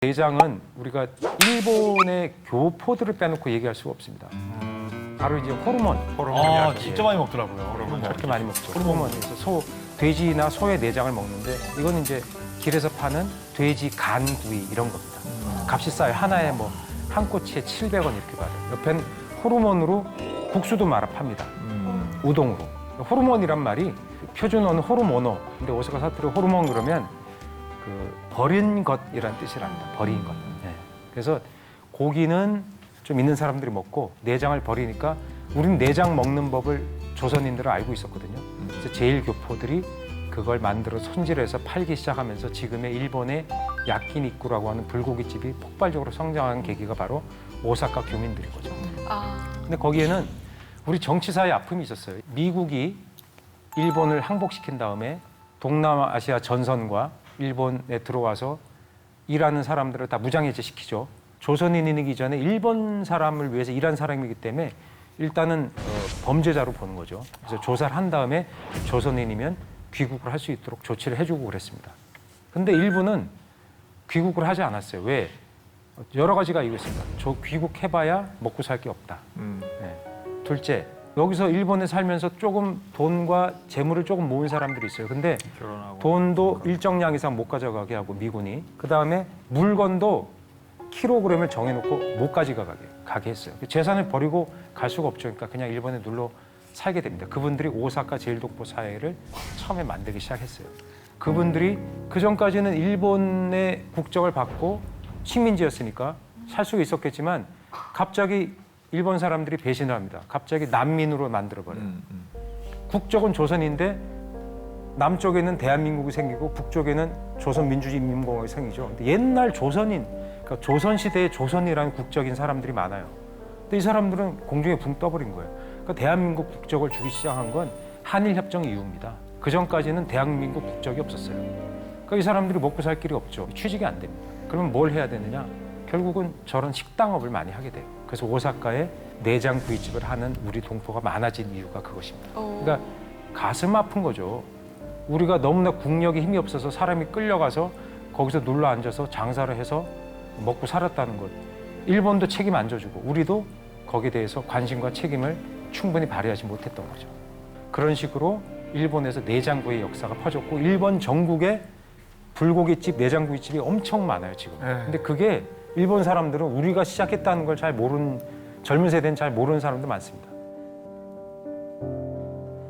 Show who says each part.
Speaker 1: 내장은 우리가 일본의 교포들을 빼놓고 얘기할 수가 없습니다. 바로 이제 호르몬.
Speaker 2: 호르몬
Speaker 3: 아. 진짜 많이 먹더라고요.
Speaker 2: 호르몬
Speaker 1: 그렇게 많이 먹죠. 호르몬에서 소, 돼지나 소의 내장을 먹는데 이건 이제 길에서 파는 돼지 간 구이 이런 겁니다. 값이 싸요. 하나에 뭐 한 꼬치에 700원 이렇게 받아요. 옆엔 호르몬으로 국수도 말아 팝니다. 우동으로. 호르몬이란 말이 표준어는 호르모노. 근데 오사카 사투리 호르몬 그러면 그 버린 것이란 뜻이랍니다. 버린 것. 네. 그래서 고기는 좀 있는 사람들이 먹고 내장을 버리니까 우린 내장 먹는 법을 조선인들은 알고 있었거든요. 그래서 제일 교포들이 그걸 만들어 손질해서 팔기 시작하면서 지금의 일본의 야끼니쿠라고 하는 불고기집이 폭발적으로 성장한 계기가 바로 오사카 교민들인 거죠.
Speaker 4: 아,
Speaker 1: 근데 거기에는 우리 정치사의 아픔이 있었어요. 미국이 일본을 항복시킨 다음에 동남아시아 전선과 일본에 들어와서 일하는 사람들을 다 무장해제 시키죠. 조선인이기 전에 일본 사람을 위해서 일한 사람이기 때문에 일단은 어, 범죄자로 보는 거죠. 그래서 조사를 한 다음에 조선인이면 귀국을 할 수 있도록 조치를 해주고 그랬습니다. 근데 일부는 귀국을 하지 않았어요. 왜? 여러 가지가 이유 있습니다. 저 귀국해봐야 먹고 살 게 없다.
Speaker 2: 음.
Speaker 1: 네. 둘째, 여기서 일본에 살면서 조금 돈과 재물을 조금 모은 사람들이 있어요. 근데
Speaker 2: 결혼하고.
Speaker 1: 돈도 일정량 이상 못 가져가게 하고 미군이 그 다음에 물건도 킬로그램을 정해놓고 못 가져가게 가게 했어요. 재산을 버리고 갈 수가 없죠. 그러니까 그냥 일본에 눌러 살게 됩니다. 그분들이 오사카 제일독보 사회를 처음에 만들기 시작했어요. 그분들이 그 전까지는 일본의 국적을 받고 식민지였으니까 살 수가 있었겠지만 갑자기 일본 사람들이 배신을 합니다. 갑자기 난민으로 만들어 버려요.
Speaker 2: 음, 음.
Speaker 1: 국적은 조선인데 남쪽에는 대한민국이 생기고 북쪽에는 조선민주주의인민공화국이 생기죠. 근데 옛날 조선인, 그러니까 조선 시대의 조선이라는 국적인 사람들이 많아요. 근데 이 사람들은 공중에 붕 떠버린 거예요. 그러니까 대한민국 국적을 주기 시작한 건 한일 협정 이후입니다. 그 전까지는 대한민국 국적이 없었어요. 그러니까 이 사람들이 먹고 살 길이 없죠. 취직이 안 됩니다. 그러면 뭘 해야 되느냐? 결국은 저런 식당업을 많이 하게 돼요. 그래서 오사카에 내장 구이집을 하는 우리 동포가 많아진 이유가 그것입니다.
Speaker 4: 어.
Speaker 1: 그러니까 가슴 아픈 거죠. 우리가 너무나 국력이 힘이 없어서 사람이 끌려가서 거기서 눌러 앉아서 장사를 해서 먹고 살았다는 것. 일본도 책임 안 져주고 우리도 거기에 대해서 관심과 책임을 충분히 발휘하지 못했던 거죠. 그런 식으로 일본에서 내장구이 역사가 퍼졌고 일본 전국에 불고기집, 내장구이집이 엄청 많아요 지금.
Speaker 2: 네.
Speaker 1: 근데 그게 일본 사람들은 우리가 시작했다는 걸 잘 모르는 젊은 세대는 잘 모르는 사람도 많습니다.